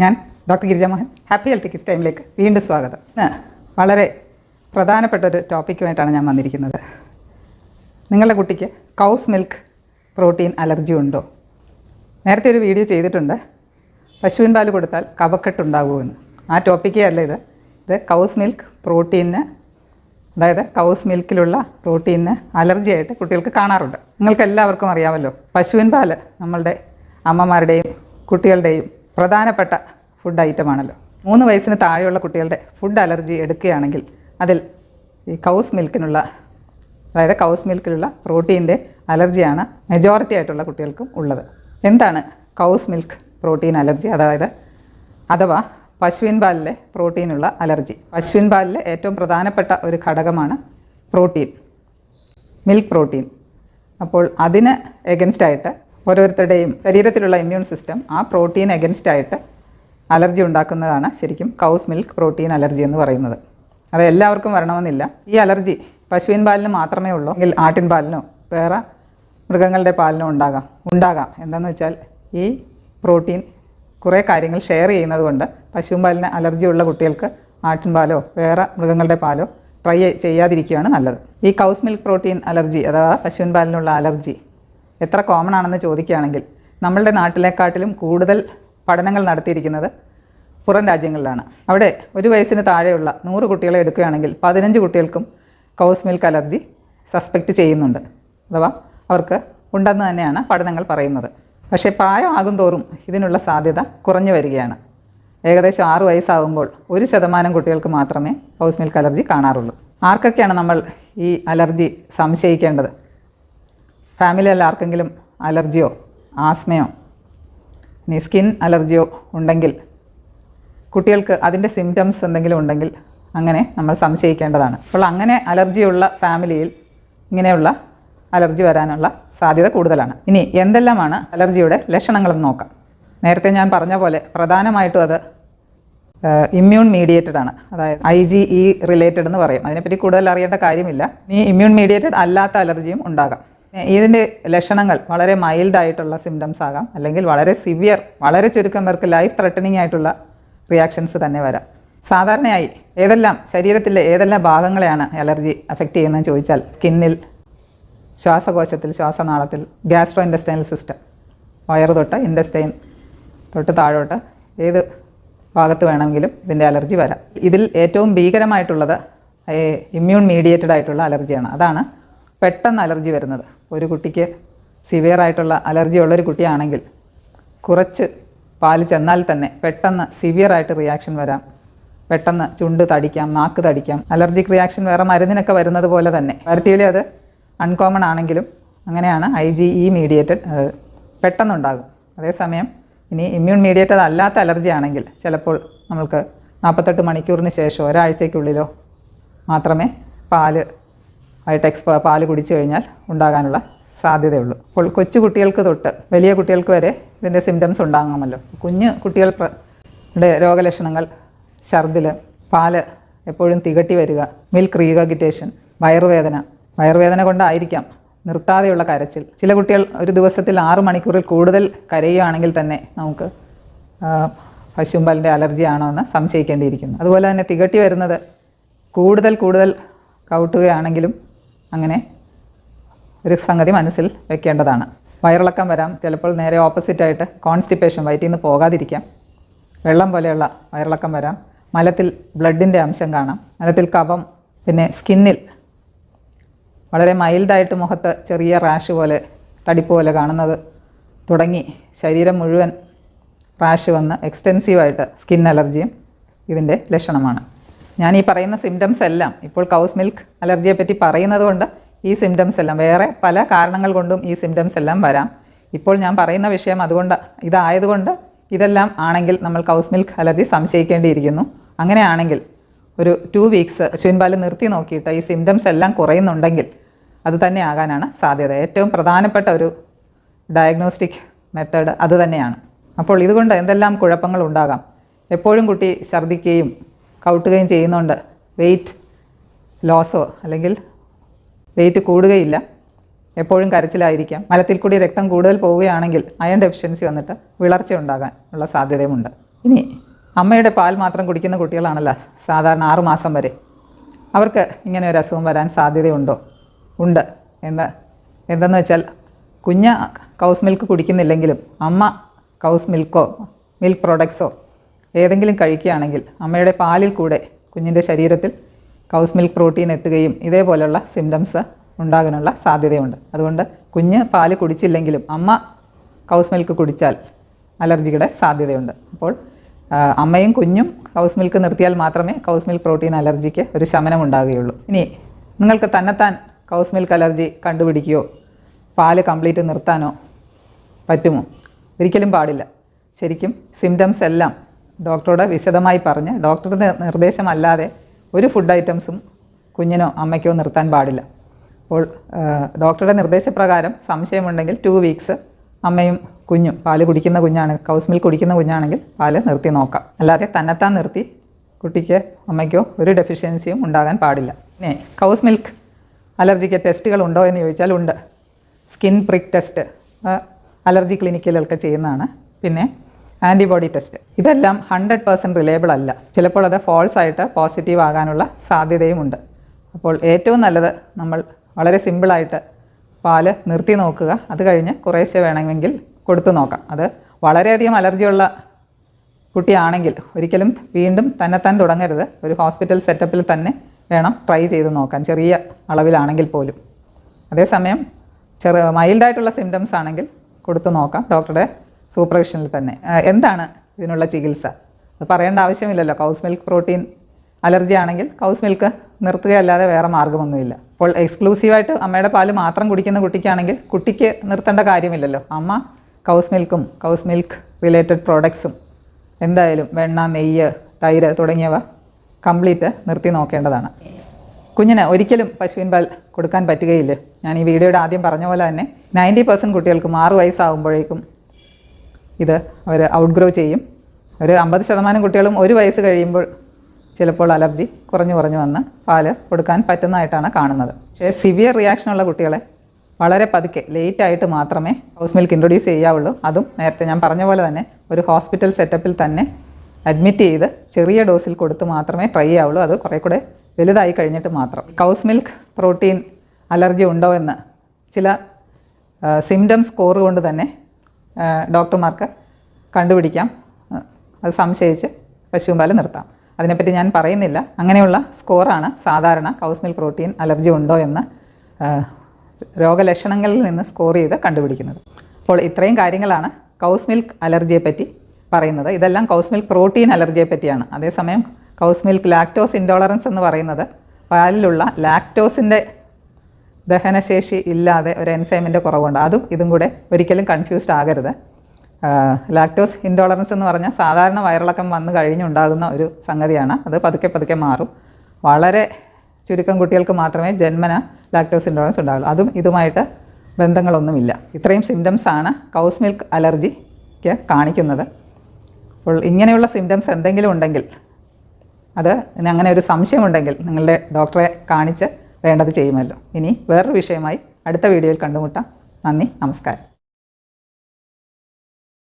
ഞാൻ doctor Girija Mohan happy health kiss ടൈമിലേക്ക് വീണ്ടും സ്വാഗതം. വളരെ പ്രധാനപ്പെട്ട ഒരു ടോപ്പിക്കുമായിട്ടാണ് ഞാൻ വന്നിരിക്കുന്നത്. നിങ്ങളുടെ കുട്ടിക്ക് കൗസ് മിൽക്ക് പ്രോട്ടീൻ അലർജി ഉണ്ടോ? നേരത്തെ ഒരു വീഡിയോ ചെയ്തിട്ടുണ്ട്. പശുവിൻ പാൽ കൊടുത്താൽ കവക്കെട്ടുണ്ടാകുമെന്ന് ആ ടോപ്പിക്കേ അല്ല ഇത്. ഇത് കൗസ് മിൽക്ക് പ്രോട്ടീനിന് അതായത് കൗസ് മിൽക്കിലുള്ള പ്രോട്ടീനിന് അലർജി ആയിട്ട് കുട്ടികൾക്ക് കാണാറുണ്ട്. നിങ്ങൾക്ക് എല്ലാവർക്കും അറിയാമല്ലോ പശുവിൻ പാൽ നമ്മളുടെ അമ്മമാരുടെയും കുട്ടികളുടെയും പ്രധാനപ്പെട്ട ഫുഡ് ഐറ്റം ആണല്ലോ. മൂന്ന് വയസ്സിന് താഴെയുള്ള കുട്ടികളുടെ ഫുഡ് അലർജി എടുക്കുകയാണെങ്കിൽ അതിൽ ഈ കൗസ് മിൽക്കിനുള്ള അതായത് കൗസ് മിൽക്കിലുള്ള പ്രോട്ടീന്റെ അലർജിയാണ് മെജോറിറ്റി ആയിട്ടുള്ള കുട്ടികൾക്കും ഉള്ളത്. എന്താണ് കൗസ് മിൽക്ക് പ്രോട്ടീൻ അലർജി? അതായത് അഥവാ പശുവിൻ പാലിലെ പ്രോട്ടീനുള്ള അലർജി. പശുവിൻ പാലിലെ ഏറ്റവും പ്രധാനപ്പെട്ട ഒരു ഘടകമാണ് പ്രോട്ടീൻ മിൽക്ക് പ്രോട്ടീൻ. അപ്പോൾ അതിന് എഗൻസ്റ്റ് ആയിട്ട് ഓരോരുത്തരുടെയും ശരീരത്തിലുള്ള ഇമ്മ്യൂൺ സിസ്റ്റം ആ പ്രോട്ടീൻ എഗൻസ്റ്റ് ആയിട്ട് അലർജി ഉണ്ടാക്കുന്നതാണ് ശരിക്കും കൗസ് മിൽക്ക് പ്രോട്ടീൻ അലർജി എന്ന് പറയുന്നത്. അത് എല്ലാവർക്കും വരണമെന്നില്ല. ഈ അലർജി പശുവിൻ പാലിന് മാത്രമേ ഉള്ളൂ. എങ്കിൽ ആട്ടിൻ പാലിനോ വേറെ മൃഗങ്ങളുടെ പാലിനോ ഉണ്ടാകാം. ഉണ്ടാകാം. എന്താണെന്ന് വെച്ചാൽ ഈ പ്രോട്ടീൻ കുറേ കാര്യങ്ങൾ ഷെയർ ചെയ്യുന്നത് കൊണ്ട് പശുവിൻ പാലിന് അലർജി ഉള്ള കുട്ടികൾക്ക് ആട്ടിൻ പാലോ വേറെ മൃഗങ്ങളുടെ പാലോ ട്രൈ ചെയ്യാതിരിക്കുകയാണ് നല്ലത്. ഈ കൗസ് മിൽക്ക് പ്രോട്ടീൻ അലർജി അഥവാ പശുവിൻ പാലിനുള്ള അലർജി എത്ര കോമൺ ആണെന്ന് ചോദിക്കുകയാണെങ്കിൽ നമ്മളുടെ നാട്ടിലെക്കാട്ടിലും കൂടുതൽ പഠനങ്ങൾ നടത്തിയിരിക്കുന്നത് പുറം രാജ്യങ്ങളിലാണ്. അവിടെ ഒരു വയസ്സിന് താഴെയുള്ള നൂറ് കുട്ടികളെ എടുക്കുകയാണെങ്കിൽ പതിനഞ്ച് കുട്ടികൾക്കും കൗസ് മിൽക്ക് അലർജി സസ്പെക്റ്റ് ചെയ്യുന്നുണ്ട്. അഥവാ അവർക്ക് ഉണ്ടെന്ന് തന്നെയാണ് പഠനങ്ങൾ പറയുന്നത്. പക്ഷേ പ്രായമാകും തോറും ഇതിനുള്ള സാധ്യത കുറഞ്ഞു വരികയാണ്. ഏകദേശം ആറ് വയസ്സാകുമ്പോൾ ഒരു ശതമാനം കുട്ടികൾക്ക് മാത്രമേ കൗസ് മിൽക്ക് അലർജി കാണാറുള്ളൂ. ആർക്കൊക്കെയാണ് നമ്മൾ ഈ അലർജി സംശയിക്കേണ്ടത്? ഫാമിലിയിൽ ആർക്കെങ്കിലും അലർജിയോ ആസ്മയോ ഇനി സ്കിൻ അലർജിയോ ഉണ്ടെങ്കിൽ കുട്ടികൾക്ക് അതിന്റെ സിംറ്റംസ് എന്തെങ്കിലും ഉണ്ടെങ്കിൽ അങ്ങനെ നമ്മൾ സംശയിക്കേണ്ടതാണ്. അപ്പോൾ അങ്ങനെ അലർജിയുള്ള ഫാമിലിയിൽ ഇങ്ങനെയുള്ള അലർജി വരാനുള്ള സാധ്യത കൂടുതലാണ്. ഇനി എന്തെല്ലാമാണ് അലർജിയുടെ ലക്ഷണങ്ങളെന്ന് നോക്കാം. നേരത്തെ ഞാൻ പറഞ്ഞ പോലെ പ്രധാനമായിട്ടും അത് ഇമ്മ്യൂൺ മീഡിയേറ്റഡ് ആണ്. അതായത് ഐ ജി ഇ റിലേറ്റഡ് എന്ന് പറയും. അതിനെപ്പറ്റി കൂടുതൽ അറിയേണ്ട കാര്യമില്ല. ഇനി ഇമ്മ്യൂൺ മീഡിയേറ്റഡ് അല്ലാത്ത അലർജിയും ഉണ്ടാകാം. ഇതിന്റെ ലക്ഷണങ്ങൾ വളരെ മൈൽഡ് ആയിട്ടുള്ള സിംറ്റംസ് ആകാം. അല്ലെങ്കിൽ വളരെ സിവിയർ വളരെ ചുരുക്കം പേർക്ക് ലൈഫ് ത്രെട്ടനിങ് ആയിട്ടുള്ള റിയാക്ഷൻസ് തന്നെ വരാം. സാധാരണയായി ഏതെല്ലാം ശരീരത്തിലെ ഏതെല്ലാം ഭാഗങ്ങളെയാണ് അലർജി അഫക്റ്റ് ചെയ്യുന്നതെന്ന് ചോദിച്ചാൽ സ്കിന്നിൽ ശ്വാസകോശത്തിൽ ശ്വാസനാളത്തിൽ ഗ്യാസ്ട്രോ ഇൻഡസ്റ്റൈനൽ സിസ്റ്റം വയറ് തൊട്ട് ഇൻഡസ്റ്റൈൻ തൊട്ട് താഴോട്ട് ഏത് ഭാഗത്ത് വേണമെങ്കിലും ഇതിന്റെ അലർജി വരാം. ഇതിൽ ഏറ്റവും ഭീകരമായിട്ടുള്ളത് ഇമ്മ്യൂൺ മീഡിയേറ്റഡ് ആയിട്ടുള്ള അലർജിയാണ് അതാണ് പെട്ടെന്ന് അലർജി വരുന്നത്. ഒരു കുട്ടിക്ക് സിവിയർ ആയിട്ടുള്ള അലർജി ഉള്ളൊരു കുട്ടിയാണെങ്കിൽ കുറച്ച് പാൽ ചെന്നാൽ തന്നെ പെട്ടെന്ന് സിവിയർ ആയിട്ട് റിയാക്ഷൻ വരാം. പെട്ടെന്ന് ചുണ്ട് തടിക്കാം നാക്ക് തടിക്കാം അലർജിക് റിയാക്ഷൻ വേറെ മരുന്നിനൊക്കെ വരുന്നത് പോലെ തന്നെ. വരട്ടിയിലെ അത് അൺകോമൺ ആണെങ്കിലും അങ്ങനെയാണ് ഐ ജി ഇ മീഡിയേറ്റഡ് പെട്ടെന്നുണ്ടാകും. അതേസമയം ഇനി ഇമ്മ്യൂൺ മീഡിയേറ്റഡ് അല്ലാത്ത അലർജി ആണെങ്കിൽ ചിലപ്പോൾ നമ്മൾക്ക് നാൽപ്പത്തെട്ട് മണിക്കൂറിന് ശേഷം ഒരാഴ്ചയ്ക്കുള്ളിലോ മാത്രമേ പാൽ ആയിട്ട് എക്സ്പ പാൽ കുടിച്ചു കഴിഞ്ഞാൽ ഉണ്ടാകാനുള്ള സാധ്യതയുള്ളൂ. അപ്പോൾ കൊച്ചു കുട്ടികൾക്ക് തൊട്ട് വലിയ കുട്ടികൾക്ക് വരെ ഇതിന്റെ സിംറ്റംസ് ഉണ്ടാകാമല്ലോ. കുഞ്ഞു കുട്ടികളുടെ രോഗലക്ഷണങ്ങൾ ഛർദിൽ പാൽ എപ്പോഴും തികട്ടി വരിക മിൽക്ക് റീഗഗിറ്റേഷൻ വയറുവേദന വയറുവേദന കൊണ്ടായിരിക്കാം നിർത്താതെയുള്ള കരച്ചിൽ. ചില കുട്ടികൾ ഒരു ദിവസത്തിൽ ആറ് മണിക്കൂറിൽ കൂടുതൽ കരയുകയാണെങ്കിൽ തന്നെ നമുക്ക് പശുമ്പലിന്റെ അലർജി ആണോ എന്ന് സംശയിക്കേണ്ടിയിരിക്കുന്നു. അതുപോലെ തന്നെ തികട്ടി വരുന്നത് കൂടുതൽ കൂടുതൽ കൗട്ടുകയാണെങ്കിലും അങ്ങനെ ഒരു സംഗതി മനസ്സിൽ വെക്കേണ്ടതാണ്. വയറിളക്കം വരാം. ചിലപ്പോൾ നേരെ ഓപ്പോസിറ്റായിട്ട് കോൺസ്റ്റിപ്പേഷൻ വയറ്റിൽ നിന്ന് പോകാതിരിക്കാം. വെള്ളം പോലെയുള്ള വയറിളക്കം വരാം. മലത്തിൽ ബ്ലഡിന്റെ അംശം കാണാം. മലത്തിൽ കഫം പിന്നെ സ്കിന്നിൽ വളരെ മൈൽഡായിട്ട് മുഖത്ത് ചെറിയ റാഷ് പോലെ തടിപ്പ് പോലെ കാണുന്നത് തുടങ്ങി ശരീരം മുഴുവൻ റാഷ് വന്ന് എക്സ്റ്റെൻസീവായിട്ട് സ്കിൻ അലർജിയും ഇതിന്റെ ലക്ഷണമാണ്. ഞാൻ ഈ പറയുന്ന സിംറ്റംസ് എല്ലാം ഇപ്പോൾ കൗസ് മിൽക്ക് അലർജിയെ പറ്റി പറയുന്നത് കൊണ്ട് ഈ സിംറ്റംസ് എല്ലാം വേറെ പല കാരണങ്ങൾ കൊണ്ടും ഈ സിംറ്റംസ് എല്ലാം വരാം. ഇപ്പോൾ ഞാൻ പറയുന്ന വിഷയം അതുകൊണ്ട് ഇതായതുകൊണ്ട് ഇതെല്ലാം ആണെങ്കിൽ നമ്മൾ കൗസ് മിൽക്ക് അലർജി സംശയിക്കേണ്ടിയിരിക്കുന്നു. അങ്ങനെയാണെങ്കിൽ ഒരു ടു വീക്സ് പശുവിൻപാൽ നിർത്തി നോക്കിയിട്ട് ഈ സിംറ്റംസ് എല്ലാം കുറയുന്നുണ്ടെങ്കിൽ അത് തന്നെ ആകാനാണ് സാധ്യത. ഏറ്റവും പ്രധാനപ്പെട്ട ഒരു ഡയഗ്നോസ്റ്റിക് മെത്തേഡ് അത് തന്നെയാണ്. അപ്പോൾ ഇതുകൊണ്ട് എന്തെല്ലാം കുഴപ്പങ്ങൾ ഉണ്ടാകാം? എപ്പോഴും കുട്ടി ഛർദ്ദിക്കുകയും കൗട്ടുകയും ചെയ്യുന്നുണ്ട്. വെയിറ്റ് ലോസോ അല്ലെങ്കിൽ വെയിറ്റ് കൂടുകയില്ല. എപ്പോഴും കരച്ചിലായിരിക്കാം. മലത്തിൽ കൂടി രക്തം കൂടുതൽ പോവുകയാണെങ്കിൽ അയൺ ഡെഫിഷ്യൻസി വന്നിട്ട് വിളർച്ച ഉണ്ടാകാൻ ഉള്ള സാധ്യതയുമുണ്ട്. ഇനി അമ്മയുടെ പാൽ മാത്രം കുടിക്കുന്ന കുട്ടികളാണല്ലോ സാധാരണ ആറുമാസം വരെ. അവർക്ക് ഇങ്ങനെ ഒരു അസുഖം വരാൻ സാധ്യതയുണ്ടോ? ഉണ്ട്. എന്ന് എന്തെന്ന് വെച്ചാൽ കുഞ്ഞ് കൗസ് മിൽക്ക് കുടിക്കുന്നില്ലെങ്കിലും അമ്മ കൗസ് മിൽക്കോ മിൽക്ക് പ്രോഡക്ട്സോ ഏതെങ്കിലും കഴിക്കുകയാണെങ്കിൽ അമ്മയുടെ പാലിൽ കൂടെ കുഞ്ഞിന്റെ ശരീരത്തിൽ കൗസ് മിൽക്ക് പ്രോട്ടീൻ എത്തുകയും ഇതേപോലെയുള്ള സിംറ്റംസ് ഉണ്ടാകാനുള്ള സാധ്യതയുണ്ട്. അതുകൊണ്ട് കുഞ്ഞ് പാൽ കുടിച്ചില്ലെങ്കിലും അമ്മ കൗസ് മിൽക്ക് കുടിച്ചാൽ അലർജിയുടെ സാധ്യതയുണ്ട്. അപ്പോൾ അമ്മയും കുഞ്ഞും കൗസ് മിൽക്ക് നിർത്തിയാൽ മാത്രമേ കൗസ് മിൽക്ക് പ്രോട്ടീൻ അലർജിക്ക് ഒരു ശമനം ഉണ്ടാകുകയുള്ളൂ. ഇനി നിങ്ങൾക്ക് തന്നെത്താൻ കൗസ് മിൽക്ക് അലർജി കണ്ടുപിടിക്കുകയോ പാൽ കംപ്ലീറ്റ് നിർത്താനോ പറ്റുമോ? ഒരിക്കലും പാടില്ല. ശരിക്കും സിംറ്റംസ് എല്ലാം ഡോക്ടറോട് വിശദമായി പറഞ്ഞ് ഡോക്ടറുടെ നിർദ്ദേശമല്ലാതെ ഒരു ഫുഡ് ഐറ്റംസും കുഞ്ഞിനോ അമ്മയ്ക്കോ നിർത്താൻ പാടില്ല. അപ്പോൾ ഡോക്ടറുടെ നിർദ്ദേശപ്രകാരം സംശയമുണ്ടെങ്കിൽ ടു വീക്സ് അമ്മയും കുഞ്ഞും പാൽ കുടിക്കുന്ന കുഞ്ഞാണ് കൗസ് മിൽക്ക് കുടിക്കുന്ന കുഞ്ഞാണെങ്കിൽ പാൽ നിർത്തി നോക്കാം. അല്ലാതെ തന്നെത്താൻ നിർത്തി കുട്ടിക്ക് അമ്മയ്ക്കോ ഒരു ഡെഫിഷ്യൻസിയും ഉണ്ടാകാൻ പാടില്ല. പിന്നെ കൗസ് മിൽക്ക് അലർജിക്ക് ടെസ്റ്റുകൾ ഉണ്ടോ എന്ന് ചോദിച്ചാൽ ഉണ്ട്. സ്കിൻ പ്രിക് ടെസ്റ്റ് അലർജി ക്ലിനിക്കിലൊക്കെ ചെയ്യുന്നതാണ്. പിന്നെ ആന്റിബോഡി ടെസ്റ്റ് ഇതെല്ലാം ഹൺഡ്രഡ് പേഴ്സന്റ് റിലയബിൾ അല്ല. ചിലപ്പോൾ അത് ഫോൾസ് ആയിട്ട് പോസിറ്റീവ് ആകാനുള്ള സാധ്യതയുമുണ്ട്. അപ്പോൾ ഏറ്റവും നല്ലത് നമ്മൾ വളരെ സിമ്പിളായിട്ട് പാൽ നിർത്തി നോക്കുക. അത് കഴിഞ്ഞ് കുറേശ്ശെ വേണമെങ്കിൽ കൊടുത്തു നോക്കാം. അത് വളരെയധികം അലർജിയുള്ള കുട്ടിയാണെങ്കിൽ ഒരിക്കലും വീണ്ടും തന്നെത്താൻ തുടങ്ങരുത്. ഒരു ഹോസ്പിറ്റൽ സെറ്റപ്പിൽ തന്നെ വേണം ട്രൈ ചെയ്ത് നോക്കാൻ. ചെറിയ അളവിലാണെങ്കിൽ പോലും. അതേസമയം ചെറു മൈൽഡായിട്ടുള്ള സിംറ്റംസ് ആണെങ്കിൽ കൊടുത്തു നോക്കാം. ഡോക്ടറുടെ സൂപ്പർവിഷനിൽ തന്നെ. എന്താണ് ഇതിനുള്ള ചികിത്സ? അത് പറയേണ്ട ആവശ്യമില്ലല്ലോ. കൗസ് മിൽക്ക് പ്രോട്ടീൻ അലർജി ആണെങ്കിൽ കൗസ് മിൽക്ക് നിർത്തുകയല്ലാതെ വേറെ മാർഗമൊന്നുമില്ല അപ്പോൾ എക്സ്ക്ലൂസീവായിട്ട് അമ്മയുടെ പാൽ മാത്രം കുടിക്കുന്ന കുട്ടിക്കാണെങ്കിൽ കുട്ടിക്ക് നിർത്തേണ്ട കാര്യമില്ലല്ലോ. അമ്മ കൗസ് മിൽക്കും കൗസ് മിൽക്ക് റിലേറ്റഡ് പ്രോഡക്ട്സും എന്തായാലും വെണ്ണ നെയ്യ് തൈര് തുടങ്ങിയവ കംപ്ലീറ്റ് നിർത്തി നോക്കേണ്ടതാണ്. കുഞ്ഞിന് ഒരിക്കലും പശുവിൻ പാൽ കൊടുക്കാൻ പറ്റുകയില്ല. ഞാൻ ഈ വീഡിയോയുടെ ആദ്യം പറഞ്ഞ പോലെ തന്നെ നയന്റി പെർസെന്റ് കുട്ടികൾക്കും ആറ് വയസ്സാകുമ്പോഴേക്കും ഇത് അവർ ഔട്ട്ഗ്രോ ചെയ്യും. ഒരു അമ്പത് ശതമാനം കുട്ടികളും ഒരു വയസ്സ് കഴിയുമ്പോൾ ചിലപ്പോൾ അലർജി കുറഞ്ഞു കുറഞ്ഞു വന്ന് പാൽ കൊടുക്കാൻ പറ്റുന്നതായിട്ടാണ് കാണുന്നത്. പക്ഷേ സിവിയർ റിയാക്ഷനുള്ള കുട്ടികളെ വളരെ പതുക്കെ ലേറ്റ് ആയിട്ട് മാത്രമേ ഹൗസ് മിൽക്ക് ഇൻട്രൊഡ്യൂസ് ചെയ്യാവുള്ളൂ. അതും നേരത്തെ ഞാൻ പറഞ്ഞ പോലെ തന്നെ ഒരു ഹോസ്പിറ്റൽ സെറ്റപ്പിൽ തന്നെ അഡ്മിറ്റ് ചെയ്ത് ചെറിയ ഡോസിൽ കൊടുത്ത് മാത്രമേ ട്രൈ ചെയ്യാവുള്ളൂ. അത് കുറേ കൂടെ വലുതായി കഴിഞ്ഞിട്ട് മാത്രം. കൗസ് മിൽക്ക് പ്രോട്ടീൻ അലർജി ഉണ്ടോ എന്ന് ചില സിംറ്റം സ്കോർ കൊണ്ട് തന്നെ ഡോക്ടർമാർക്ക് കണ്ടുപിടിക്കാം. അത് സംശയിച്ച് പശുമ്പാൽ നിർത്താം. അതിനെപ്പറ്റി ഞാൻ പറയുന്നില്ല. അങ്ങനെയുള്ള സ്കോറാണ് സാധാരണ കൗസ് പ്രോട്ടീൻ അലർജി ഉണ്ടോ എന്ന് രോഗലക്ഷണങ്ങളിൽ നിന്ന് സ്കോർ ചെയ്ത് കണ്ടുപിടിക്കുന്നത്. അപ്പോൾ ഇത്രയും കാര്യങ്ങളാണ് കൗസ് മിൽക്ക് അലർജിയെപ്പറ്റി പറയുന്നത്. ഇതെല്ലാം കൗസ് മിൽക്ക് പ്രോട്ടീൻ അലർജിയെ പറ്റിയാണ്. അതേസമയം കൗസ് മിൽക്ക് ലാക്ടോസ് ഇൻടോളറൻസ് എന്ന് പറയുന്നത് പാലിലുള്ള ലാക്ടോസിന്റെ ദഹനശേഷി ഇല്ലാതെ ഒരു എൻസൈമിന്റെ കുറവുണ്ട്. അതും ഇതും കൂടെ ഒരിക്കലും കൺഫ്യൂസ്ഡ് ആകരുത്. ലാക്ടോസ് ഇൻടോളറൻസ് എന്ന് പറഞ്ഞാൽ സാധാരണ വയറിളക്കം വന്നു കഴിഞ്ഞുണ്ടാകുന്ന ഒരു സംഗതിയാണ്. അത് പതുക്കെ പതുക്കെ മാറും. വളരെ ചുരുക്കം കുട്ടികൾക്ക് മാത്രമേ ജന്മന ലാക്ടോസ് ഇൻടോളറൻസ് ഉണ്ടാവുള്ളൂ. അതും ഇതുമായിട്ട് ബന്ധങ്ങളൊന്നുമില്ല. ഇത്രയും സിംറ്റംസ് ആണ് കൗസ് മിൽക്ക് അലർജിക്ക് കാണിക്കുന്നത്. അപ്പോൾ ഇങ്ങനെയുള്ള സിംറ്റംസ് എന്തെങ്കിലും ഉണ്ടെങ്കിൽ അത് അങ്ങനെ ഒരു സംശയമുണ്ടെങ്കിൽ നിങ്ങളുടെ ഡോക്ടറെ കാണിച്ച് വേണ്ടത് ചെയ്യുമല്ലോ. ഇനി വേറൊരു വിഷയമായി അടുത്ത വീഡിയോയിൽ കണ്ടുമുട്ടാം. നന്ദി നമസ്കാരം.